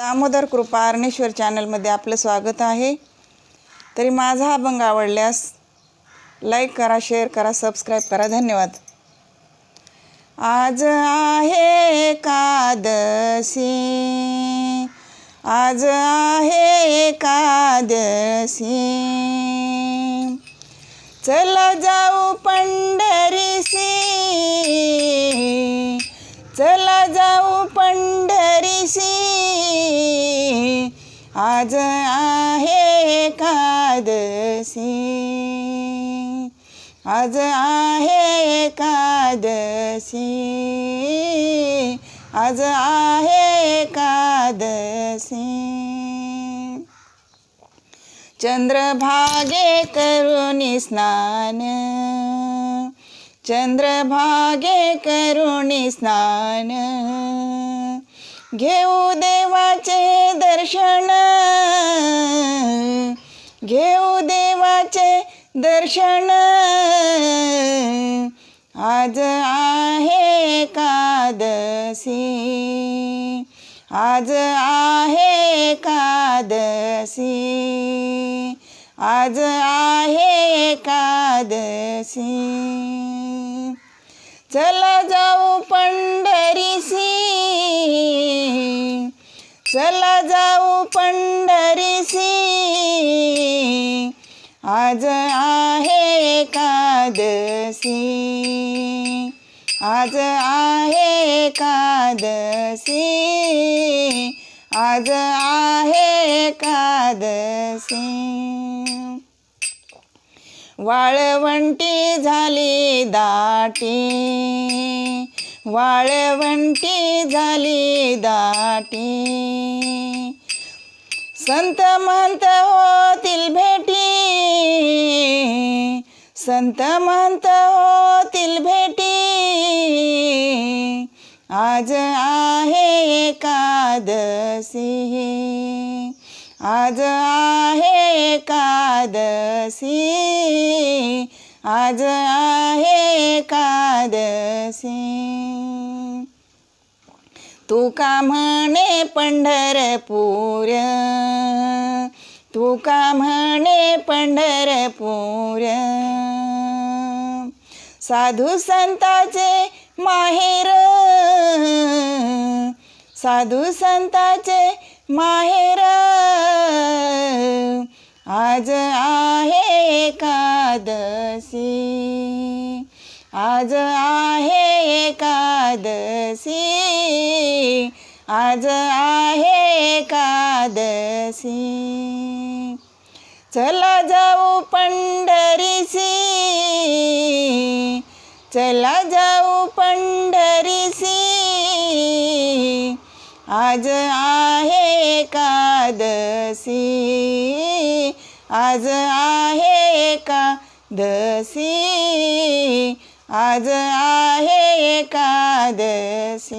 दामोदर कृपा अर्णेश्वर चॅनलमध्ये आपलं स्वागत आहे. तरी माझा हा अभंग आवडल्यास लाईक करा शेअर करा सबस्क्राईब करा. धन्यवाद. आज आहे एकादशी. आज आहे एकादशी. चला जाऊ पंढरीसी चला जाऊ पंढरीसी आज आहे एकादशी. आज आहे एकादशी. आज आहे एकादशी. चंद्रभागे करुणी स्नान. चंद्रभागे करुणी स्नान. घेऊ देवाचे दर्शन. घेऊ देवाचे दर्शन. आज आहे कादसी आज आहे कादसी आज आहे कादसी चला जाऊ चला जाऊ पंढरीसी. आज आहे एकादशी. आज आहे एकादशी. आज आहे एकादशी. वाळवंटी झाली दाटी. वाळवंटी झाली दाटी. संत महंत होतील भेटी. संत महंत होतील भेटी. आज आहे एकादशी. आज आहे एकादशी. आज आहे एकादशी. तू का म्हणे पंढरपूर? तू का म्हणे पंढरपूर? साधू संताचे माहेर. साधू संताचे माहेर. आज आहे एकादशी. आज आहे एकादशी. आज आहे एकादशी. चला जाऊ पंढरीसी चला जाऊ पंढरीसी आज आहे एकादशी. आज आहे एकादशी. आज आहे एकादशी.